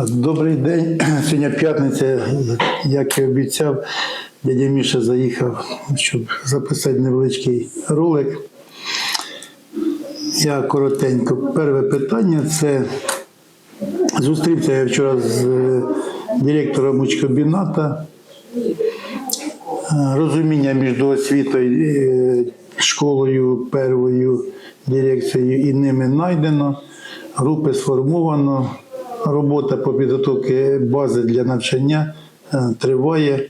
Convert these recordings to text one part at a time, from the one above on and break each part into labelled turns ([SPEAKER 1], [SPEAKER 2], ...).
[SPEAKER 1] Добрий день. Сьогодні п'ятниця, як і обіцяв, дядя Міша заїхав, щоб записати невеличкий ролик. Я коротенько. Перше питання це зустрівся я вчора з е, директором учкомбіната. Е, Розуміння між освітою, е, школою, первою дирекцією і ними знайдено, групи сформовано, робота по підготовці бази для навчання е, триває.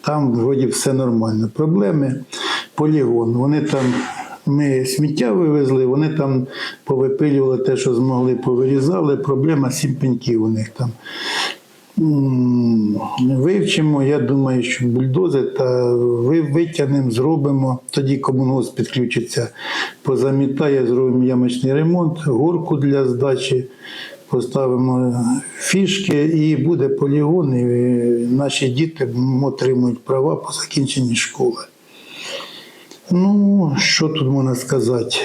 [SPEAKER 1] Там вроді все нормально. Проблеми полігон. Вони там, ми сміття вивезли, вони там повипилювали те, що змогли, повирізали. Проблема сім пеньків у них там. Вивчимо, я думаю, що бульдози та витягнемо, зробимо. Тоді комунгос підключиться, позамітає, зробимо ямочний ремонт, горку для здачі, поставимо фішки і буде полігон, і наші діти отримують права по закінченні школи. Ну, що тут можна сказати?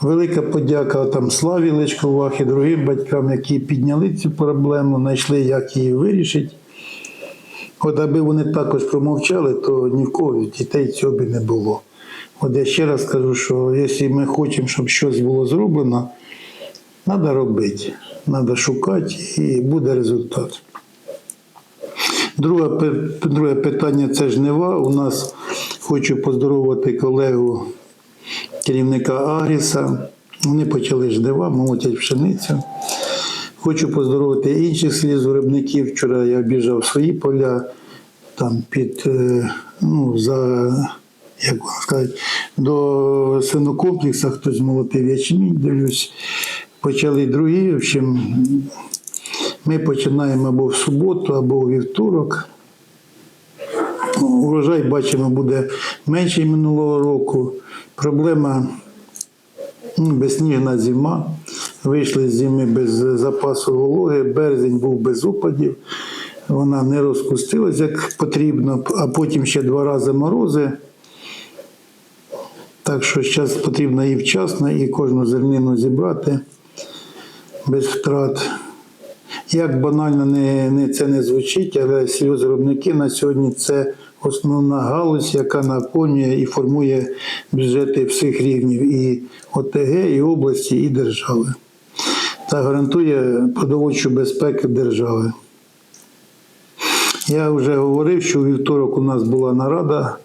[SPEAKER 1] Велика подяка там Славі Личковах і другим батькам, які підняли цю проблему, знайшли, як її вирішити. От аби вони також промовчали, то ні в кого дітей цього б не було. От я ще раз скажу, що якщо ми хочемо, щоб щось було зроблено, треба робити, треба шукати і буде результат. Друге, друге питання це жнива. У нас хочу поздоровити колегу керівника Агріса. Вони почали жнива, молотять пшеницю. Хочу поздоровити інших слізоробників. Вчора я обіжав свої поля там під е, ну, за як сказати, до свинокомплексу хтось молотив ячмінь, дивлюсь. Почали другі. В общем, ми починаємо або в суботу, або у вівторок. Урожай бачимо буде менший минулого року. Проблема ну, безсніжна зима. Вийшли з зими без запасу вологи, березень був без опадів, вона не розпустилась як потрібно, а потім ще два рази морози. Так що зараз потрібно і вчасно, і кожну зернину зібрати без втрат. Як банально не, не це не звучить, але сільгоспвиробники на сьогодні це основна галузь, яка наповнює і формує бюджети всіх рівнів і ОТГ, і області, і держави. Та гарантує продовольчу безпеку держави. Я вже говорив, що у вівторок у нас була нарада,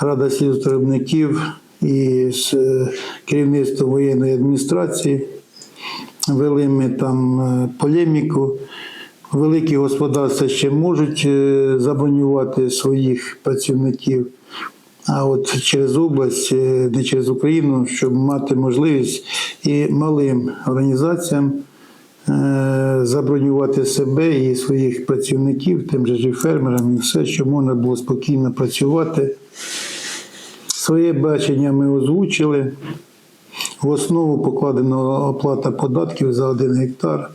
[SPEAKER 1] Рада сільгоспвиробників і з е, керівництвом воєнної адміністрації вели ми там е, полеміку. Великі господарства ще можуть е, забронювати своїх працівників, а от через область, е, не через Україну, щоб мати можливість і малим організаціям забронювати себе і своїх працівників, тим же ж і фермерам, і все, щоб можна було спокійно працювати. Своє бачення ми озвучили. В основу покладена оплата податків за один гектар.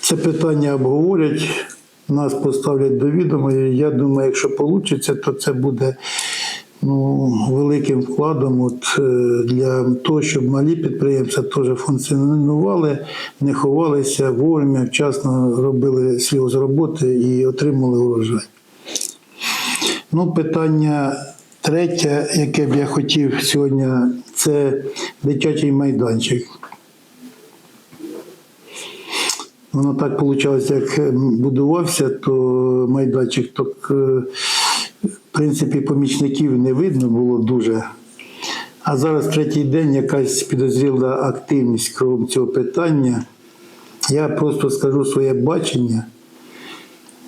[SPEAKER 1] Це питання обговорять, нас поставлять до відома. І Я думаю, якщо вийде, то це буде ну, великим вкладом от, е, для того, щоб малі підприємства теж функціонували, не ховалися вовремя, вчасно робили свої роботи і отримали урожай. Ну, питання третє, яке б я хотів сьогодні, це дитячий майданчик. Воно так вийшло, як будувався, то майданчик, то е, в принципі помічників не видно було дуже. А зараз третій день якась підозріла активність кругом цього питання. Я просто скажу своє бачення.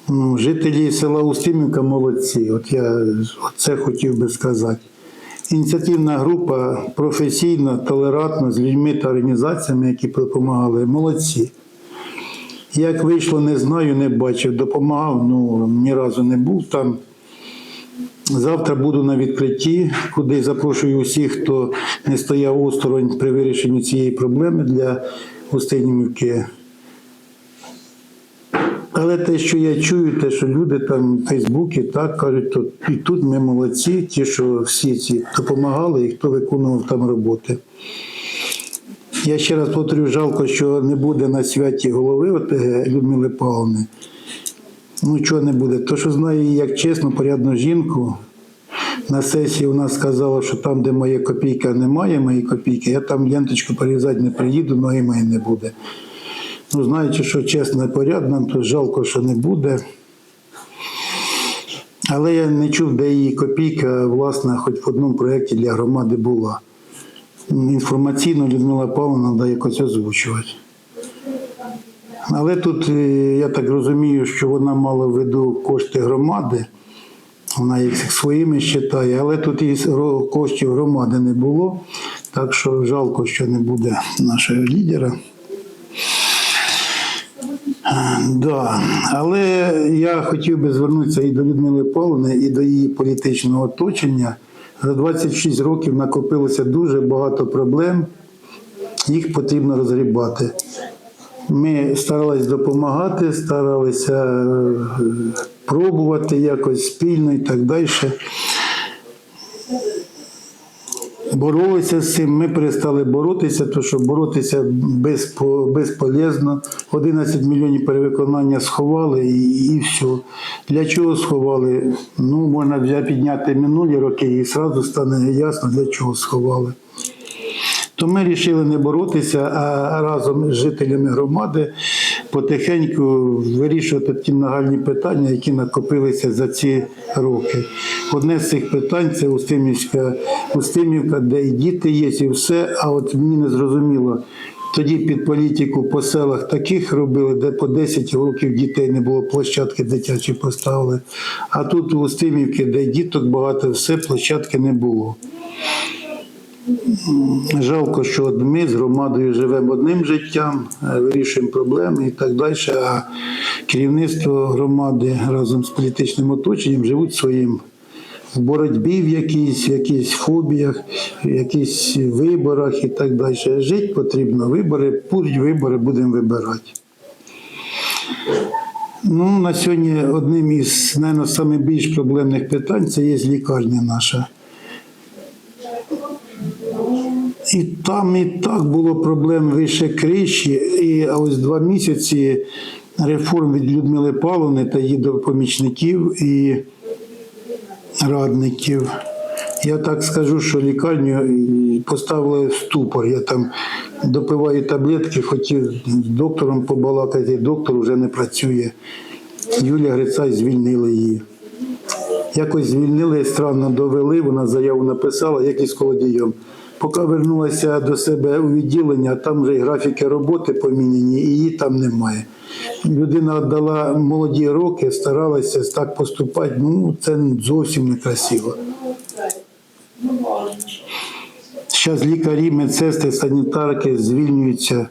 [SPEAKER 1] Ну, жителі села Устимівка молодці. От я це хотів би сказати. Ініціативна група професійна, толерантна з людьми та організаціями, які допомагали, молодці. Як вийшло, не знаю, не бачив. Допомагав, ну ні разу не був там. Завтра буду на відкритті, куди запрошую усіх, хто не стояв осторонь при вирішенні цієї проблеми для Устинівки. Але те, що я чую, те, що люди там в Фейсбуці так кажуть, то і тут ми молодці, ті, що всі ці допомагали і хто виконував там роботи. Я ще раз повторю, жалко, що не буде на святі голови ОТГ Людмили Павловни. Ну, чого не буде? То, що знаю як чесну, порядну жінку. На сесії у нас сказала, що там, де моя копійка, немає моєї копійки, я там ленточку порізати не приїду, ноги мої не буде. Ну, знаючи, що чесно і порядно, то жалко, що не буде. Але я не чув, де її копійка, власне, хоч в одному проєкті для громади була. Інформаційно Людмила Павловна треба якось озвучувати. Але тут, е, я так розумію, що вона мала в виду кошти громади, вона їх своїми вважає, але тут і коштів громади не було, так що жалко, що не буде нашого лідера. Да. Але я хотів би звернутися і до Людмили Павловни, і до її політичного оточення. За 26 років накопилося дуже багато проблем, їх потрібно розгрібати. Ми старалися допомагати, старалися е, пробувати якось спільно і так далі. Боролися з цим, ми перестали боротися, тому що боротися безполезно. 11 мільйонів перевиконання сховали і, і все. Для чого сховали? Ну, можна підняти минулі роки і одразу стане ясно, для чого сховали. То ми вирішили не боротися, а разом з жителями громади потихеньку вирішувати ті нагальні питання, які накопилися за ці роки. Одне з цих питань це Устимівська, Устимівка, де і діти є, і все. А от мені не зрозуміло. Тоді під політику по селах таких робили, де по 10 років дітей не було, площадки дитячі поставили. А тут у Устимівці, де діток багато, все, площадки не було. Жалко, що ми з громадою живемо одним життям, е, вирішуємо проблеми і так далі. А керівництво громади разом з політичним оточенням живуть своїм боротьбі в якійсь, в якійсь фобіях, в якихось виборах і так далі. Жити потрібно, вибори, будуть вибори, будемо вибирати. Ну, на сьогодні одним із, найбільш проблемних питань це є лікарня наша. І там і так було проблем вище криші. І ось два місяці реформ від Людмили Павловни та її помічників і радників. Я так скажу, що лікарню поставили в ступор. Я там допиваю таблетки, хотів з доктором побалакати, доктор вже не працює. Юлія Грицай звільнили її. Якось звільнили, странно довели, вона заяву написала, як із колодієм. Поки вернулася до себе у відділення, там вже графіки роботи поміняні, і її там немає. Людина віддала молоді роки, старалася так поступати, ну це зовсім не красиво. Зараз лікарі, медсестри, санітарки звільнюються,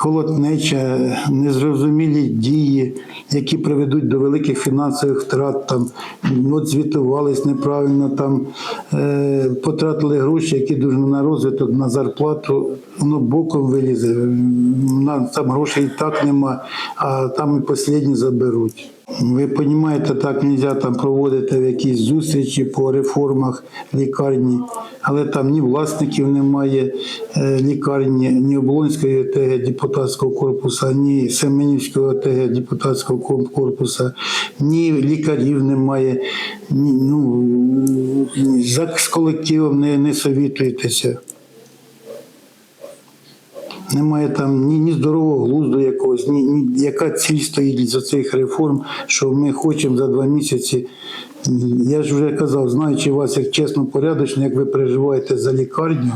[SPEAKER 1] холоднеча, незрозумілі дії, які приведуть до великих фінансових втрат. Там от звітувались неправильно, там е, потратили гроші, які дуже на розвиток, на зарплату, воно боком вилізе. Там грошей і так нема, а там і останні заберуть. Ви розумієте, так не можна там проводити якісь зустрічі по реформах лікарні, але там ні власників немає е, лікарні, ні Облонської ОТГ депутатського корпусу, ні Семенівської ОТГ депутатського кор- корпусу, ні лікарів немає, ні, ну, з колективом не, не совітуєтеся. Немає там ні, ні здорового глузду якогось, ні, ні яка ціль стоїть за цих реформ, що ми хочемо за два місяці. Я ж вже казав, знаючи вас як чесно порядочно, як ви переживаєте за лікарню.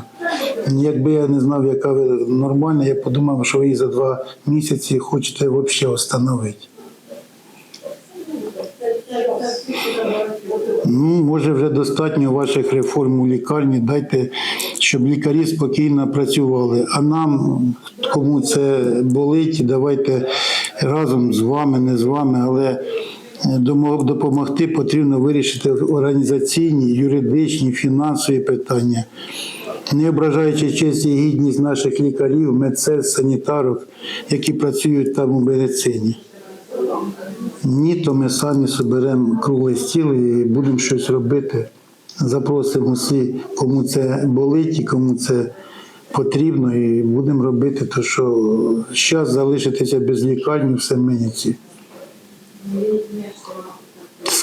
[SPEAKER 1] Якби я не знав, яка ви нормальна, я подумав, що ви її за два місяці хочете взагалі встановити. Ну, може, вже достатньо ваших реформ у лікарні. Дайте, щоб лікарі спокійно працювали. А нам, кому це болить, давайте разом з вами, не з вами, але допомогти потрібно вирішити організаційні, юридичні, фінансові питання. Не ображаючи честь і гідність наших лікарів, медсестер, санітарок, які працюють там у медицині. Ні, то ми самі соберемо круглий стіл і будемо щось робити. Запросимо всі, кому це болить і кому це потрібно і будемо робити те, що зараз залишитися без лікарні в Семеніці.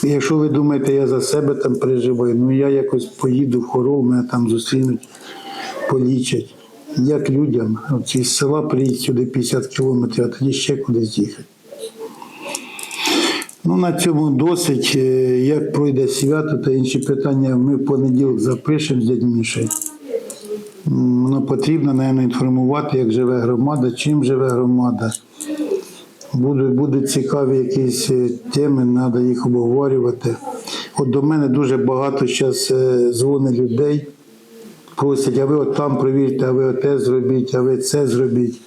[SPEAKER 1] Якщо ви думаєте, я за себе там переживаю, ну я якось поїду в хорол, мене там зустрінуть, полічать. Як людям, із села приїдь сюди 50 кілометрів, а тоді ще кудись їхати. Ну, на цьому досить. Е, Як пройде свято та інші питання, ми в понеділок запишемо з дядь Мішею. М, Воно потрібно, напевно, інформувати, як живе громада, чим живе громада. Будуть, будуть цікаві якісь е, теми, треба їх обговорювати. От до мене дуже багато зараз дзвонить людей, просять, а ви от там провірте, а ви от те зробіть, а ви це зробіть.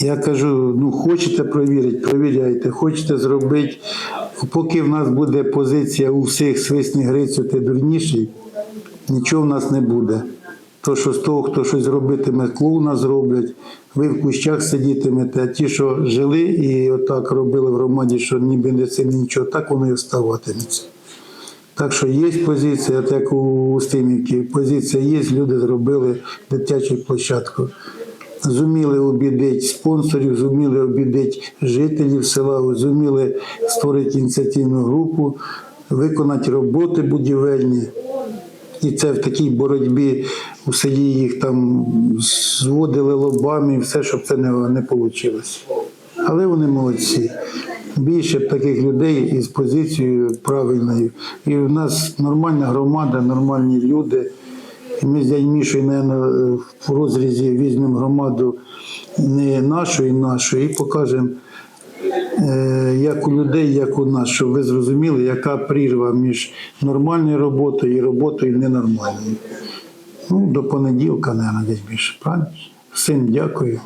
[SPEAKER 1] Я кажу, ну хочете провірити, провіряйте, хочете зробити. Поки в нас буде позиція у всіх свисні Грицю, ти дурніший, нічого в нас не буде. То, що з того, хто щось робитиме, клоуна зроблять, ви в кущах сидітимете, а ті, що жили і отак робили в громаді, що ніби не цим нічого, так воно і оставатиметься. Так що є позиція, от як у Устимівці, позиція є, люди зробили дитячу площадку. Зуміли обідати спонсорів, зуміли обідати жителів села, зуміли створити ініціативну групу, виконати роботи будівельні. І це в такій боротьбі у селі їх там зводили лобами, і все, щоб це не, не вийшло. Але вони молодці. Більше б таких людей із позицією правильною. І в нас нормальна громада, нормальні люди. Ми з дядь Мішою, мабуть, в розрізі візьмемо громаду не нашу і нашу, і покажемо, е, як у людей, як у нас, щоб ви зрозуміли, яка прірва між нормальною роботою і роботою ненормальною. Ну, до понеділка, мабуть, десь більше. Правильно? Всім дякую.